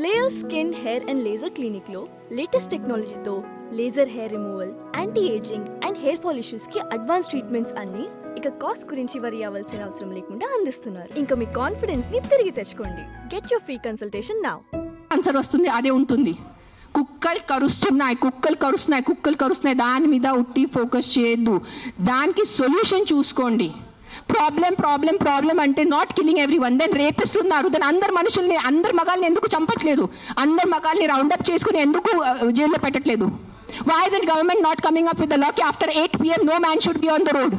Layer skin hair and laser క్లినిక్లో latest టెక్నాలజీతో laser hair removal anti aging and hair fall ఇష్యూస్కి advance treatments అన్ని ఇక cost గురించి వరి అవ్వాల్సిన అవసరం లేకుండా అందిస్తున్నారు. ఇంకా మీ కాన్ఫిడెన్స్ని తిరిగి తెచ్చుకోండి. Get your free consultation now answer వస్తుంది అదే ఉంటుంది. కుక్కలు కరుస్తున్నాయి కుక్కలు కరుస్తున్నాయి కుక్కలు కరుస్తున్నాయి. దాని మీద ఉట్టి ఫోకస్ చేయొద్దు. దానికి సొల్యూషన్ చూసుకోండి. ప్రాబ్లం ప్రాబ్లం ప్రాబ్లం అంటే not killing everyone then rapist ఉన్నారు. దాని అందరు మనుషుల్ని అందరు మగాల్ని ఎందుకు చంపట్లేదు? అందరు మగాల్ని రౌండప్ చేసుకుని ఎందుకు జైల్లో పెట్టట్లేదు? Why is and government not coming up with the లాకి after eight PM no man should be on the road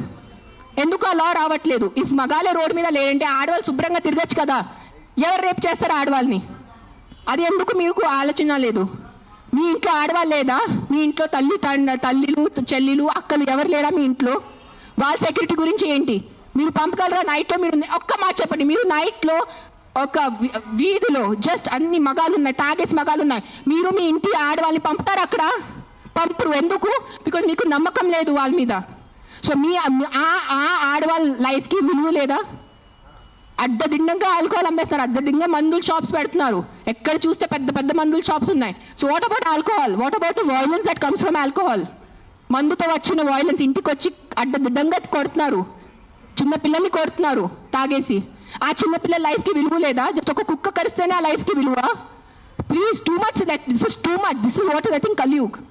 ఎందుకు ఆ లా రావట్లేదు? ఇఫ్ మగాలే రోడ్ మీద లేదంటే ఆడవాళ్ళు శుభ్రంగా తిరగచ్చు కదా. ఎవరు రేపు చేస్తారు ఆడవాళ్ళని? అది ఎందుకు మీకు ఆలోచన లేదు? మీ ఇంట్లో ఆడవాళ్ళు లేదా? మీ ఇంట్లో తల్లి తండ్రి తల్లిలు చెల్లిలు అక్కలు ఎవరు లేరా మీ ఇంట్లో? వాళ్ళ సెక్యూరిటీ గురించి ఏంటి? మీరు పంపగలరా? నైట్లో మీరు ఒక్క మాట చెప్పండి. మీరు నైట్లో ఒక వీ- వీధిలో జస్ట్ అన్ని మగాలు ఉన్నాయి తాగేసి మగాలు ఉన్నాయి మీరు మీ ఇంటి ఆడవాళ్ళని పంపుతారు అక్కడ? పంపరు. ఎందుకు? బికాజ్ మీకు నమ్మకం లేదు వాళ్ళ మీద. సో మీ ఆ ఆడవాళ్ళ లైఫ్కి విలువ లేదా? అడ్డదిండంగా ఆల్కహాల్ అమ్మేస్తారు. అడ్డదిండంగా మందుల షాప్స్ పెడుతున్నారు. ఎక్కడ చూస్తే పెద్ద పెద్ద మందుల షాప్స్ ఉన్నాయి. So what about alcohol what about the violence that comes from alcohol మందుతో వచ్చిన వైలెన్స్ ఇంటికి వచ్చి అడ్డదిడ్డంగా కొడుతున్నారు. చిన్న పిల్లల్ని తాగేసి. ఆ చిన్నపిల్లల లైఫ్కి విలువ లేదా? జస్ట్ ఒక కుక్క కరిస్తేనే ఆ లైఫ్కి విలువ? Please too much that this is too much this is what I think Kaliyug.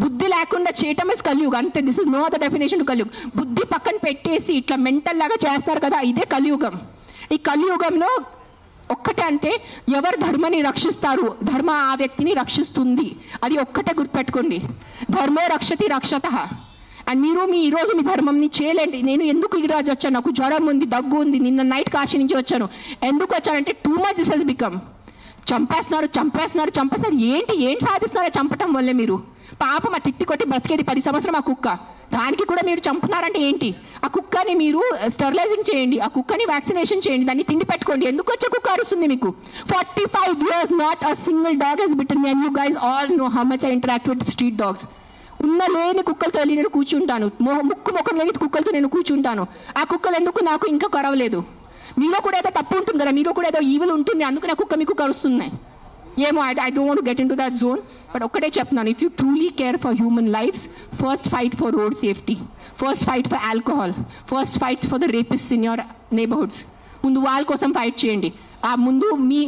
బుద్ధి లేకుండా చేయటం ఇస్ కలియుగ్. అంతే this is no other definition to Kaliyug. బుద్ధి పక్కన పెట్టేసి ఇట్లా మెంటల్ లాగా చేస్తారు కదా ఇదే కలియుగం. ఈ కలియుగంలో ఒక్కటే అంటే ఎవరు ధర్మని రక్షిస్తారు? ధర్మ ఆ వ్యక్తిని రక్షిస్తుంది. అది ఒక్కటే గుర్తుపెట్టుకోండి. ధర్మో రక్షతి రక్షత. అండ్ మీరు మీ ఈ రోజు మీ ధర్మంని చేయలేండి. నేను ఎందుకు ఈ రోజు వచ్చాను? నాకు జ్వరం ఉంది దగ్గు ఉంది. నిన్న నైట్ కాశీ నుంచి వచ్చాను. ఎందుకు వచ్చానంటే too much this has become చంపేస్తున్నారు చంపేస్తున్నారు చంపేస్తున్నారు. ఏంటి ఏంటి సాధిస్తున్నారో చంపటం వల్లే మీరు? పాపం ఆ తిట్టి కొట్టి బ్రతికేది పది సంవత్సరం ఆ కుక్క. దానికి కూడా మీరు చంపుతున్నారంటే ఏంటి? ఆ కుక్కని మీరు స్టెరిలైజింగ్ చేయండి. ఆ కుక్కని వ్యాక్సినేషన్ చేయండి. దాన్ని తిండి పెట్టుకోండి. ఎందుకు వచ్చే కుక్క అరుస్తుంది మీకు? Forty five years not a single dog has bitten me and you guys all know how much I interact with street dogs ఉన్న లేని కుక్కలతో వెళ్ళి నేను కూర్చుంటాను. ముక్కు ముఖం లేని కుక్కలతో నేను కూర్చుంటాను. ఆ కుక్కలు ఎందుకు నాకు ఇంకా కరవలేదు? మీలో కూడా ఏదో తప్పు ఉంటుంది కదా మీలో కూడా ఏదో ఈవిల్ ఉంటుంది అందుకు నా కుక్క మీకు కరుస్తున్నాయి. ఏమో I I don't get into that zone but ఒక్కటే చెప్తున్నాను. If you truly care for human lifes first fight for road safety first fight for alcohol first fight for the rapist in your neighbourhoods ముందు వాళ్ళ కోసం fight చేయండి. ఆ ముందు మీ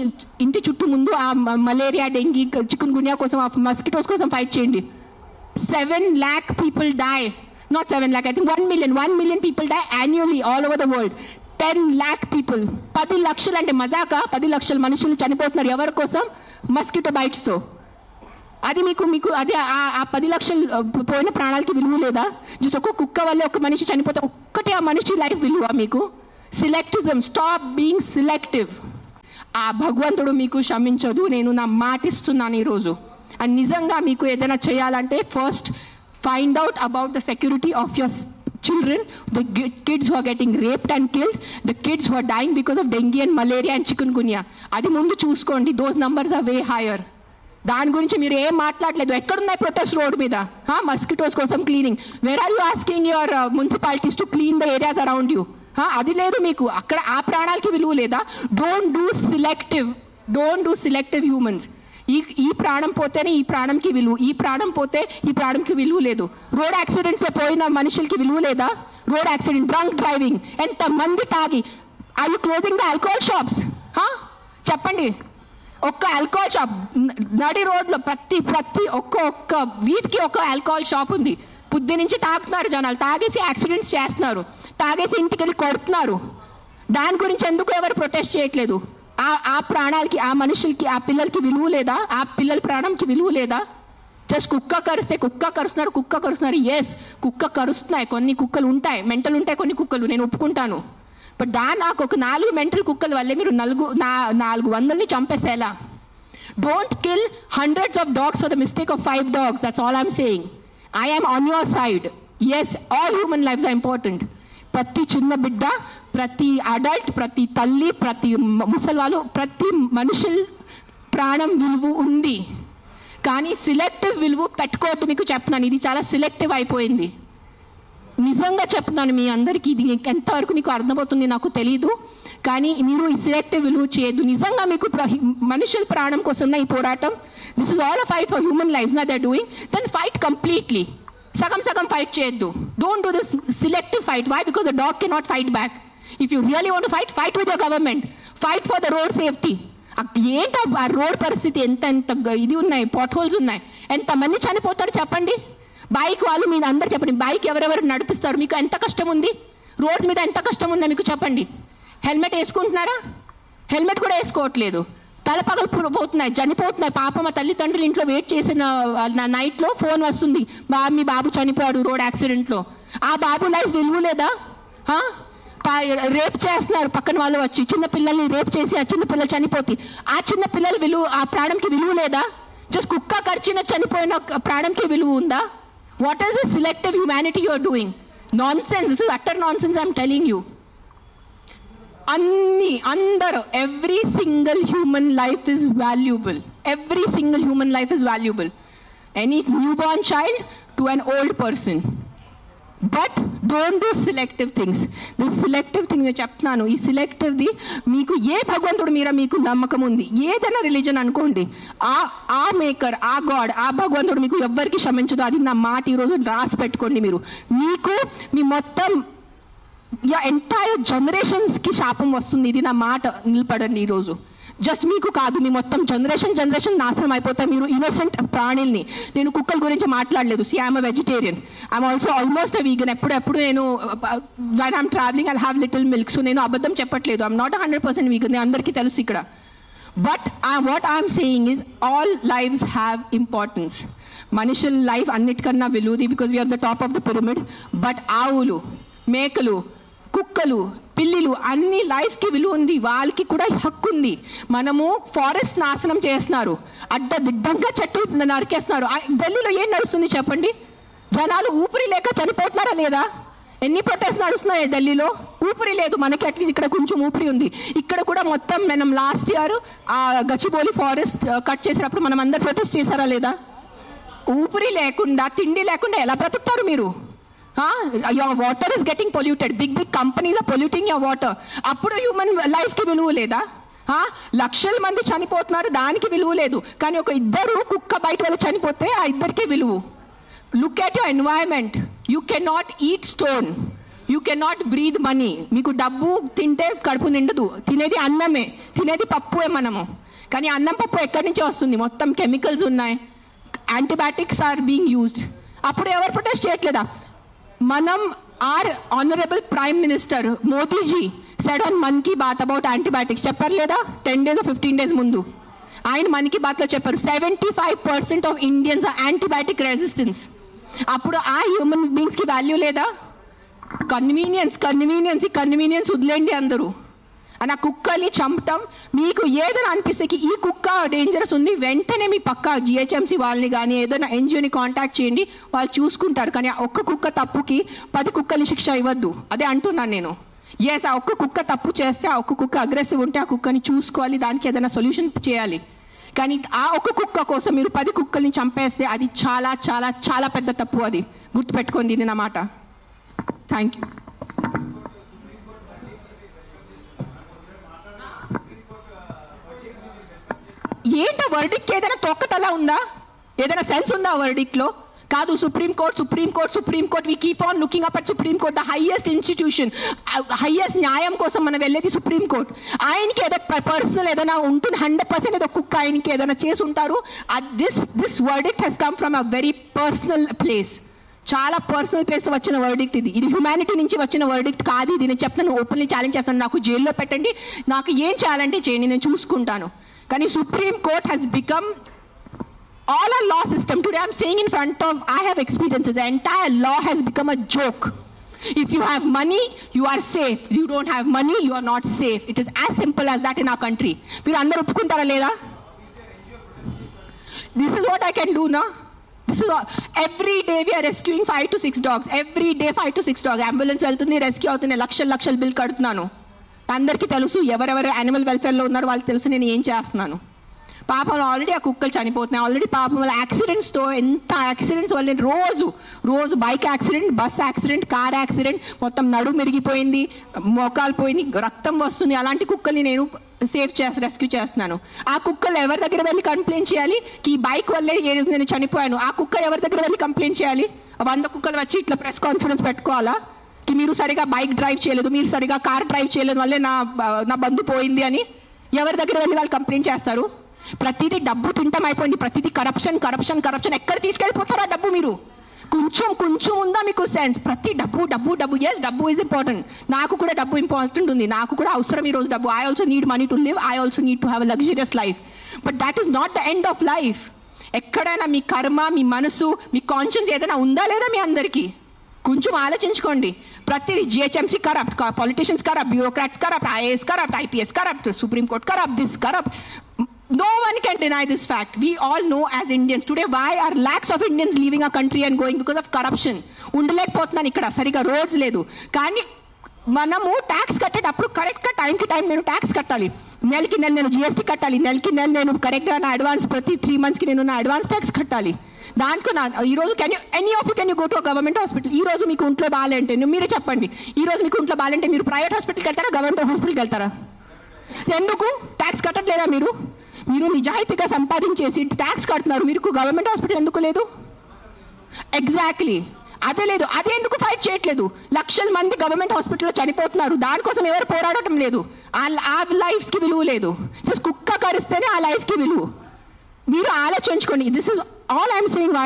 ఇంటి చుట్టూ ముందు ఆ మలేరియా డెంగీ చికెన్ గునియా కోసం ఆ మస్కిటోస్ కోసం ఫైట్ చేయండి. Seven lakh people die not seven lakh I think one million one million people die annually all over the world ten lakh people పది లక్షలు అంటే మజాక? పది లక్షల మనుషులు చనిపోతున్నారు ఎవరి కోసం? మస్కిటో బైట్స్తో. అది మీకు మీకు అదే ఆ- పది లక్షలు పోయిన ప్రాణాలకి విలువ లేదా? జస్ట్ ఒక కుక్క వల్ల ఒక మనిషి చనిపోతే ఒక్కటే ఆ మనిషి లైఫ్ విలువ మీకు? సిలెక్టిజం స్టాప్ బీయింగ్ సిలెక్టివ్ ఆ భగవంతుడు మీకు క్షమించదు. నేను నా మాటిస్తున్నాను ఈరోజు. అండ్ నిజంగా మీకు ఏదైనా చేయాలంటే first find out about the security of your children, the gi- kids who are getting raped and killed, the kids who are dying because of dengue and malaria and chikungunya. అది ముందు చూసుకోండి. Those numbers are way higher దాని గురించి మీరు ఏం మాట్లాడలేదు. ఎక్కడున్నాయి protest road మీద? మస్కిటోస్ కోసం cleaning where are you asking your municipalities to clean the areas around you అది లేదు మీకు. అక్కడ ఆ ప్రాణాలకి విలువ లేదా. Don't do selective don't do selective humans ఈ ఈ ప్రాణం పోతేనే ఈ ప్రాణంకి విలువ ఈ ప్రాణం పోతే ఈ ప్రాణంకి విలువ లేదు. రోడ్ యాక్సిడెంట్స్లో పోయిన మనుషులకి విలువ లేదా? రోడ్ యాక్సిడెంట్ డ్రంక్ డ్రైవింగ్ ఎంత మంది తాగి. I you closing the alcohol shops చెప్పండి. ఒక్క ఆల్కహాల్ షాప్ నడి రోడ్లో ప్రతి ప్రతి ఒక్క ఒక్క వీధికి ఒక ఆల్కహాల్ షాప్ ఉంది. పొద్దు నుంచి తాగుతున్నారు జనాలు. తాగేసి యాక్సిడెంట్స్ చేస్తున్నారు. తాగేసి ఇంటికి వెళ్ళి కొడుతున్నారు. దాని గురించి ఎందుకు ఎవరు ప్రొటెస్ట్ చేయట్లేదు? ఆ ఆ ప్రాణాలకి ఆ మనుషులకి ఆ పిల్లలకి విలువ లేదా? ఆ పిల్లల ప్రాణంకి విలువ లేదా? జస్ట్ కుక్క కరిస్తే కుక్క కరుస్తున్నారు కుక్క కరుస్తున్నారు. ఎస్ కుక్క కరుస్తున్నాయి. కొన్ని కుక్కలు ఉంటాయి. మెంటలు ఉంటాయి కొన్ని కుక్కలు. నేను ఒప్పుకుంటాను. బట్ దాని నాకు ఒక నాలుగు మెంటల్ కుక్కల వల్లే మీరు నలుగు నా నాలుగు వందల్ని చంపేసేలా. Don't kill hundreds of dogs for the mistake of five dogs that's all I'm saying I am on your side yes all human lifes are important ప్రతి చిన్న బిడ్డ ప్రతి అడల్ట్ ప్రతి తల్లి ప్రతి ముసలి ప్రతి మనుషుల ప్రాణం విలువ ఉంది. కానీ సిలెక్టివ్ విలువ పెట్టుకోవద్దు మీకు చెప్తున్నాను. ఇది చాలా సిలెక్టివ్ అయిపోయింది. నిజంగా చెప్తున్నాను మీ అందరికీ ఇది ఎంతవరకు మీకు అర్థమవుతుంది నాకు తెలియదు కానీ మీరు ఈ సిలెక్టివ్ విలువ చేయొద్దు. నిజంగా మీకు మనుషుల ప్రాణం కోసం ఈ పోరాటం this is all a fight for human life నా they doing then fight completely సగం సగం ఫైట్ చేయొద్దు. Don't do this selective fight why because the dog can not fight back if you really want fight fight with the government fight for the road safety ఏంటి ఆ road పరిస్థితి? ఎంత ఎంత ఇది ఉన్నాయి పాట్ హోల్స్ ఉన్నాయి. ఎంతమంది చనిపోతారు చెప్పండి? బైక్ వాళ్ళు మీరు అందరు చెప్పండి. బైక్ ఎవరెవరు నడిపిస్తారు? మీకు ఎంత కష్టం ఉంది? రోడ్ మీద ఎంత కష్టం ఉందో మీకు చెప్పండి. హెల్మెట్ వేసుకుంటున్నారా? హెల్మెట్ కూడా వేసుకోవట్లేదు. తలపగలు పు- పోతున్నాయి చనిపోతున్నాయి. పాప మా తల్లిదండ్రులు ఇంట్లో వెయిట్ చేసిన నైట్లో ఫోన్ వస్తుంది. బా మీ బాబు చనిపోయాడు రోడ్ యాక్సిడెంట్లో ఆ బాబు లైఫ్ విలువ లేదా? రేప్ చేస్తున్నారు పక్కన వాళ్ళు వచ్చి. చిన్న పిల్లల్ని రేప్ చేసి ఆ చిన్న పిల్లలు చనిపోతే. ఆ చిన్న పిల్లల విలువ ఆ ప్రాణంకి విలువ లేదా? జస్ట్ కుక్క కరిచిన చనిపోయిన ప్రాణంకి విలువ ఉందా? What is the selective humanity you're doing nonsense this is utter nonsense I'm telling you అన్ని అందరూ every single human life is valuable every single human life is valuable any newborn child to an old person but don't do selective things the selective thing నేను చెప్తున్నాను ఈ సిలెక్టివ్ది మీకు ఏ భగవంతుడు మీద మీకు నమ్మకం ఉంది? ఏదైనా రిలీజన్ అనుకోండి. ఆ ఆ మేకర్ ఆ గాడ్ ఆ భగవంతుడు మీకు ఎవ్వరికి క్షమించదు. అది నా మాట ఈరోజు రాసి పెట్టుకోండి మీరు. మీకు మీ మొత్తం యా ఎంటైర్ జనరేషన్స్కి శాపం వస్తుంది. ఇది నా మాట. నిలబడండి ఈరోజు. జస్ట్ మీకు కాదు మీ మొత్తం జనరేషన్ జనరేషన్ నాశనం అయిపోతాయి మీరు ఇన్నోసెంట్ ప్రాణుల్ని. నేను కుక్కల గురించి మాట్లాడలేదు. See I'm vegetarian I'm also almost vegan ఎప్పుడెప్పుడు నేను when I'm travelling I have little milk so నేను అబద్ధం చెప్పట్లేదు. I'm not hundred percent vegan అందరికీ తెలుసు ఇక్కడ. But what I'm saying is all lives have importance మనుషుల లైఫ్ అన్నిటికన్నా విలువది because we're the top of the pyramid but ఆవులు మేకలు కుక్కలు పిల్లిలు అన్ని లైఫ్కి విలువ ఉంది వాళ్ళకి కూడా హక్కు ఉంది మనము ఫారెస్ట్ నాశనం చేస్తున్నారు. అడ్డదిడ్డంగా చెట్టు నరికేస్తున్నారు. ఆ ఢిల్లీలో ఏం నడుస్తుంది చెప్పండి? జనాలు ఊపిరి లేక చనిపోతున్నారా లేదా? ఎన్ని ప్రొటెస్ట్ నడుస్తున్నాయి ఢిల్లీలో ఊపిరి లేదు. మనకి అట్లీస్ట్ ఇక్కడ కొంచెం ఊపిరి ఉంది. ఇక్కడ కూడా మొత్తం మనం లాస్ట్ ఇయర్ ఆ గచ్చిబౌలి ఫారెస్ట్ కట్ చేసినప్పుడు మనం అందరు ప్రొటెస్ట్ చేశారా లేదా? ఊపిరి లేకుండా తిండి లేకుండా ఎలా బ్రతుకుతారు మీరు? Your water is getting polluted big big companies are polluting your water అప్పుడు హ్యూమన్ లైఫ్కి విలువ లేదా? లక్షల మంది చనిపోతున్నారు దానికి విలువ లేదు. కానీ ఒక ఇద్దరు కుక్క బయట వెళ్ళి చనిపోతే ఆ ఇద్దరికి విలువ. Look at your environment you can not eat stone you can not breathe money మీకు డబ్బు తింటే కడుపు నిండదు. తినేది అన్నమే. తినేది పప్పుే మనము. కానీ అన్నం పప్పు ఎక్కడి నుంచి వస్తుంది? మొత్తం కెమికల్స్ ఉన్నాయి. యాంటీబయాటిక్స్ ఆర్ బీయింగ్ యూజ్డ్ అప్పుడు ఎవరు ప్రొటెస్ట్ చేయట్లేదా? మనం are honourable prime minister Modiji said on Mann Ki Baat about antibiotics చెప్పారు లేదా టెన్ డేస్ ఫిఫ్టీన్ డేస్ ముందు ఆయన మన్ కీ బాత్లో చెప్పారు seventy five percent of Indians are antibiotic resistance అప్పుడు ఆ హ్యూమన్ బీయింగ్స్కి వాల్యూ లేదా కన్వీనియన్స్ కన్వీనియన్స్ ఈ కన్వీనియన్స్ వదిలేండి అందరూ అని ఆ కుక్కల్ని చంపటం మీకు ఏదైనా అనిపిస్తే ఈ కుక్క డేంజరస్ ఉంది వెంటనే మీ పక్క జిహెచ్ఎంసీ వాళ్ళని కానీ ఏదైనా ఎన్జిఓని కాంటాక్ట్ చేయండి వాళ్ళు చూసుకుంటారు. కానీ ఆ ఒక్క కుక్క తప్పుకి పది కుక్కల్ని శిక్ష ఇవ్వద్దు. అదే అంటున్నాను నేను. ఎస్ ఆ ఒక్క కుక్క తప్పు చేస్తే ఆ ఒక్క కుక్క అగ్రెసివ్ ఉంటే ఆ కుక్కని చూసుకోవాలి దానికి ఏదైనా సొల్యూషన్ చేయాలి. కానీ ఆ ఒక కుక్క కోసం మీరు పది కుక్కల్ని చంపేస్తే అది చాలా చాలా చాలా పెద్ద తప్పు అది. గుర్తుపెట్టుకోండి నా మాట. థ్యాంక్ యూ ఏంట వర్డిక్ ఏదైనా తొక్కతలా ఉందా? ఏదైనా సెన్స్ ఉందా వర్డిక్లో? కాదు supreme court supreme court supreme court we keep on looking up at supreme court the highest institution highest న్యాయం కోసం మనం వెళ్ళేది సుప్రీం కోర్ట్ ఆయనకి ఏదో పర్సనల్ ఏదైనా ఉంటుంది హండ్రెడ్ పర్సెంట్ ఏదో కుక్క ఆయనకి ఏదైనా చేసి ఉంటారు. This this verdict has come from a very personal place చాలా పర్సనల్ ప్లేస్ వచ్చిన వర్డిక్ట్ ఇది. ఇది హ్యుమానిటీ నుంచి వచ్చిన వర్డిక్ట్ కాదు. ఇది నేను చెప్తాను ఓపెన్లీ ఛాలెంజ్ చేస్తాను. నాకు జైల్లో పెట్టండి. నాకు ఏం చేయాలంటే చేయండి. నేను చూసుకుంటాను. కానీ supreme court has become all our law system today i'm saying in front of i have experiences the entire law has become a joke if you have money you are safe you don't have money you are not safe it is as simple as that in our country మీరు అందరూ ఒప్పుకుంటారా లేదా this is what i can do now this is all. every day we are rescuing five to six dogs every day five to six dogs ambulance వెళ్తుంది rescue అవుతుంది లక్షల లక్షల bill కడుతున్నాను అందరికీ తెలుసు ఎవరెవరు యానిమల్ వెల్ఫేర్లో ఉన్నారో వాళ్ళకి తెలుసు నేను ఏం చేస్తున్నాను. పాపం ఆల్రెడీ ఆ కుక్కలు చనిపోతున్నాయి. ఆల్రెడీ పాపం వల్ల యాక్సిడెంట్స్తో ఎంత యాక్సిడెంట్స్ వల్ల రోజు రోజు bike accident bus accident car accident మొత్తం నడుము మెరిగిపోయింది మోకాలు పోయింది రక్తం వస్తుంది. అలాంటి కుక్కల్ని నేను సేవ్ చేసి రెస్క్యూ చేస్తున్నాను. ఆ కుక్కలు ఎవరి దగ్గర వెళ్ళి కంప్లైంట్ చేయాలి? ఈ బైక్ వల్లే ఏ రోజు నేను చనిపోయాను. ఆ కుక్క ఎవరి దగ్గర వెళ్ళి కంప్లైంట్ చేయాలి? వంద కుక్కలు వచ్చి ఇట్లా ప్రెస్ కాన్ఫరెన్స్ పెట్టుకోవాలా? కి మీరు సరిగా బైక్ డ్రైవ్ చేయలేదు మీరు సరిగా కార్ డ్రైవ్ చేయలేదు వల్లే నా నా బంధు పోయింది అని ఎవరి దగ్గర వెళ్ళి వాళ్ళు కంప్లైంట్ చేస్తారు? ప్రతిదీ డబ్బు తింటం అయిపోయింది ప్రతిదీ కరప్షన్ కరప్షన్ కరప్షన్ ఎక్కడ తీసుకెళ్ళిపోతారా డబ్బు మీరు? కొంచెం కొంచెం ఉందా మీకు సెన్స్ ప్రతి డబ్బు డబ్బు డబ్బు. ఎస్ డబ్బు ఈజ్ ఇంపార్టెంట్ నాకు కూడా డబ్బు ఇంపార్టెంట్ ఉంది. నాకు కూడా అవసరం ఈ రోజు డబ్బు. I also need money to live I also need to have a luxurious life but that is not the end of life ఎక్కడైనా మీ కర్మ మీ మనసు మీ కాన్షియన్స్ ఏదైనా ఉందా లేదా మీ అందరికీ? కొంచెం ఆలోచించుకోండి. ప్రతి GHMC corrupt politicians corrupt bureaucrats corrupt IAS corrupt IPS corrupt supreme court corrupt this corrupt. No one can deny this fact we all know as Indians today why are lakhs of Indians leaving a country and going because of corruption ఉండలేకపోతున్నాను ఇక్కడ. సరిగా roads లేదు. కానీ మనము tax కట్టేటప్పుడు కరెక్ట్గా టైంకి time నేను tax కట్టాలి. నెలకి నెల నేను జిఎస్టీ కట్టాలి. నెలకి నెల నేను కరెక్ట్గా నా అడ్వాన్స్ ప్రతి త్రీ మంత్స్కి నేను నా అడ్వాన్స్ ట్యాక్స్ కట్టాలి. దానికి నా ఈ రోజు can you any of can you go to government hospital ఈ రోజు మీకు ఇంట్లో బాగాలంటే మీరే చెప్పండి. ఈ రోజు మీకు ఇంట్లో బాగాలంటే మీరు ప్రైవేట్ హాస్పిటల్కి వెళ్తారా? గవర్నమెంట్ హాస్పిటల్కి వెళ్తారా? ఎందుకు? ట్యాక్స్ కట్టట్లేదా మీరు? మీరు నిజాయితీగా సంపాదించేసి ట్యాక్స్ కడుతున్నారు. మీరు గవర్నమెంట్ హాస్పిటల్ ఎందుకు లేదు? ఎగ్జాక్ట్లీ అదే లేదు. అదే ఎందుకు ఫైట్ చేయట్లేదు? లక్షల మంది గవర్నమెంట్ హాస్పిటల్లో చనిపోతున్నారు. దానికోసం ఎవరు పోరాడటం లేదు. ఆ ఆ కి విలువ లేదు. జస్ట్ కుక్క కరిస్తేనే ఆ లైఫ్కి విలువ. మీరు ఆలోచించుకోండి. This is all I'm saying